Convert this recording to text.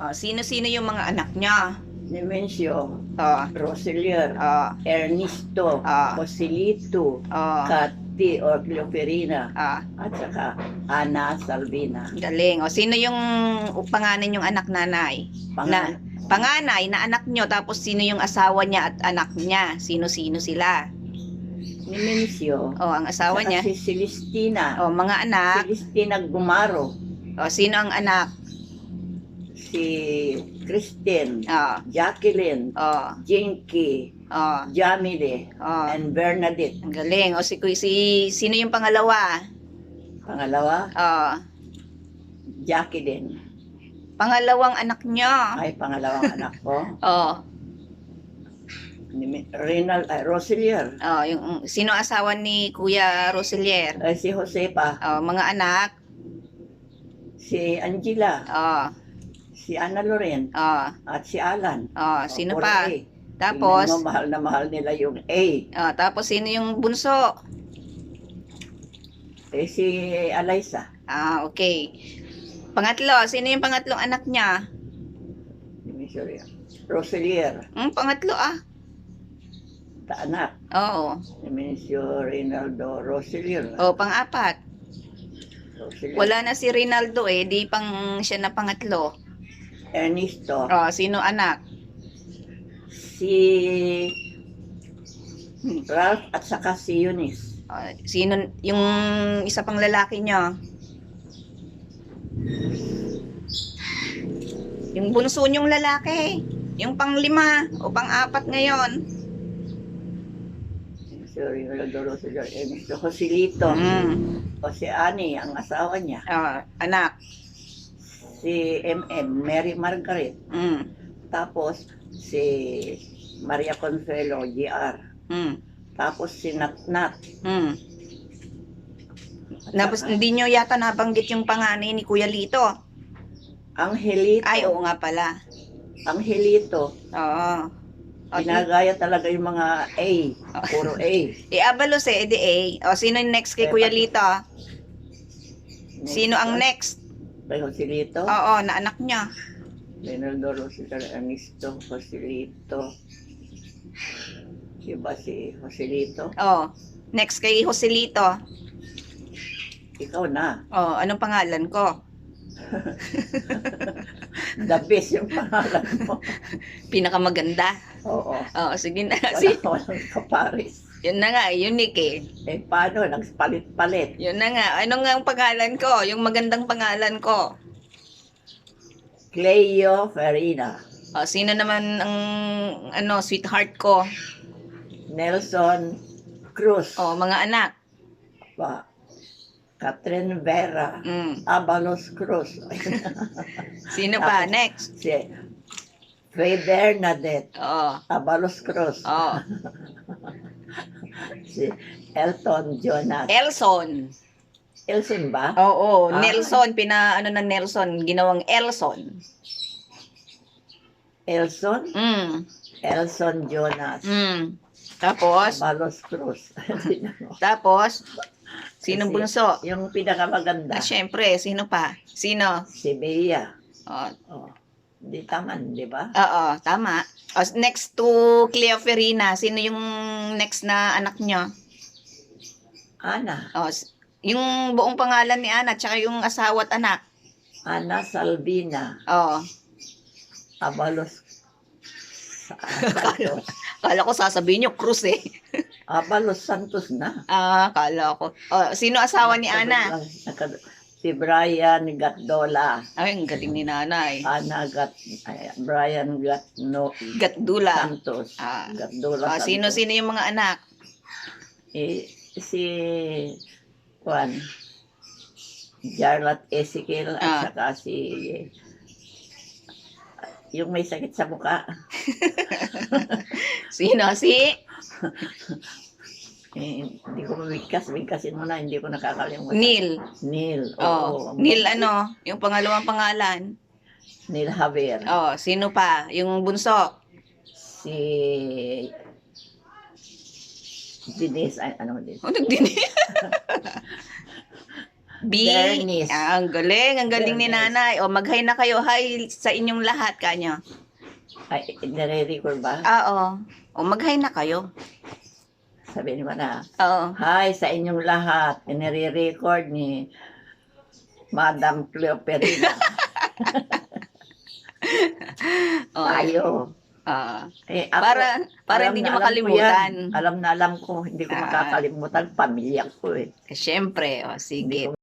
Oh, sino-sino yung mga anak niya? Nemencio, Oh, Roselier, oh, Ernesto, Ah. Joselito, oh. Kati or Cleoferina, Ah, at saka Ana Salvina. galing. O, sino yung pangalan yung anak nanay? Pangan, Panganay na anak nyo, tapos sino yung asawa niya at anak niya? Sino-sino sila? Nemencio, O, ang asawa saka niya. si Celestina, O, mga anak. Celestina Gumaro, O, sino ang anak? Si Christine, O, Jacqueline, o, Jinky, o, Jamile, o. and Bernadette. Ang galing. O, si, si, sino yung pangalawa? Pangalawa, O, Jacqueline. pangalawang anak nyo. Ay, pangalawang anak ko. O, Ni- Renal, ay, Roselier. o, yung, sino asawa ni Kuya Roselier? Ay, si Josepa. O, mga anak. Si Angela. O, Si Ana Loren. o, At si Alan. o, sino O, puro pa? A. Tapos, Tingnan mo, mahal na mahal nila yung A. o, tapos sino yung bunso? Eh, si Eliza. Ah, okay. Pangatlo, sino yung pangatlong anak niya? Sorry. Roselier. Hmm, pangatlo ah. Ta anak. Oo. Emencio Reynaldo Roselier. O, pang-apat. Roselier. Wala na si Rinaldo eh, di pang siya na pangatlo. Ernesto. O, sino anak? Si Ralph at saka si Eunice. O, sino, yung isa pang lalaki niyo? Yung bunso niyong lalaki. Yung panglima o pang-apat ngayon. Sorry, Reynaldo Roselier. Ernesto Joselito. Mm. O si Ani, ang asawa niya. O, anak. Si MM, Mary Margaret. Mm. Tapos si Maria Consuelo, GR. Mm. Tapos si Natnat. Mm. Tapos hindi nyo yata nabanggit yung panganay ni Kuya Lito. Angelito. Ay, oo nga pala. Angelito. Oo. O, Ginagaya talaga yung mga A. Puro A. Eh, abalos eh, edi A. O, sino yung next kay Kuya Lito? Sino ang next? Kay Joselito. Oo, na anak niya. Leonardo Rosita Anisto. Joselito. Siya ba si Joselito? Oo. Next kay Joselito. Ikaw na. Oh, anong pangalan ko? The best yung pangalan mo. Pinakamaganda. Oo. Oo, sige na. Wala, Sige. walang kaparis. Yun na nga, unique eh. Eh, paano? Nagpalit-palit. Yun na nga. Ano nga ang pangalan ko? Yung magandang pangalan ko. Cleo Farina. O, sino naman ang ano, sweetheart ko? Nelson Cruz. O, mga anak. Pa. Catherine Vera. Mm. Abalos Cruz. Sino pa? Next. si Faye Bernadette. Oo. Abalos Cruz. Oo. Si Elton Jonas. Elson. Elson ba? Oo, Ah. Nelson. Pina, ano na Nelson, ginawang Elson. Elson? Mm. Elson Jonas. Mm. Tapos, Abalos Cruz. tapos, sinong Si- bunso? yung pinakamaganda. Ah, syempre, sino pa? Sino? Si Bea. Oh, Oh. Di taman, di ba? oo, tama. O, next to Cleo Ferina, sino yung next na anak nyo? Ana. O, yung buong pangalan ni Ana, tsaka yung asawa at anak. Ana Salvina. Oo. Abalos. Santos. Kala ko sasabihin nyo, Cruz eh. Abalos Santos na. Ah, kala ko. O, sino asawa ni Ana? Nakad- Si Brian Gatdola. Ay, ang galing ni nanay. Ana Gat, ay, Brian Gatno Gatdula. Santos. Ah. Gatdola Ah, Santos. sino-sino yung mga anak? Eh, si Juan. Jarlat Ezekiel Ah. at saka si yung may sakit sa mukha. Sino? Si? Eh, hindi ko mabigkas. Bigkasin mo na. Hindi ko nakakalimutan. Neil. Neil. Oh, Oo. Neil ano? Yung pangalawang pangalan. Neil Javier. Oh, sino pa? Yung bunso. Si Denise. Ay, ano din? Oh, nagdini. B. Bernice. Ah, ang galing, ang galing ni Bernice. nanay. O, mag-hi na kayo. Hi sa inyong lahat, kanyo. Ay, nare-record ba? Ah, oo. O, mag-hi na kayo. Sabihin mo na, Oo. Hi sa inyong lahat. Nire-record ni Madam Cleo Perina. O, Tayo. ah. Eh, ako, para, para alam hindi na nyo alam ko makalimutan. yan. Alam na alam ko. Hindi ko Ah. makakalimutan. Pamilya ko eh. Siyempre, o, Hindi sige. ko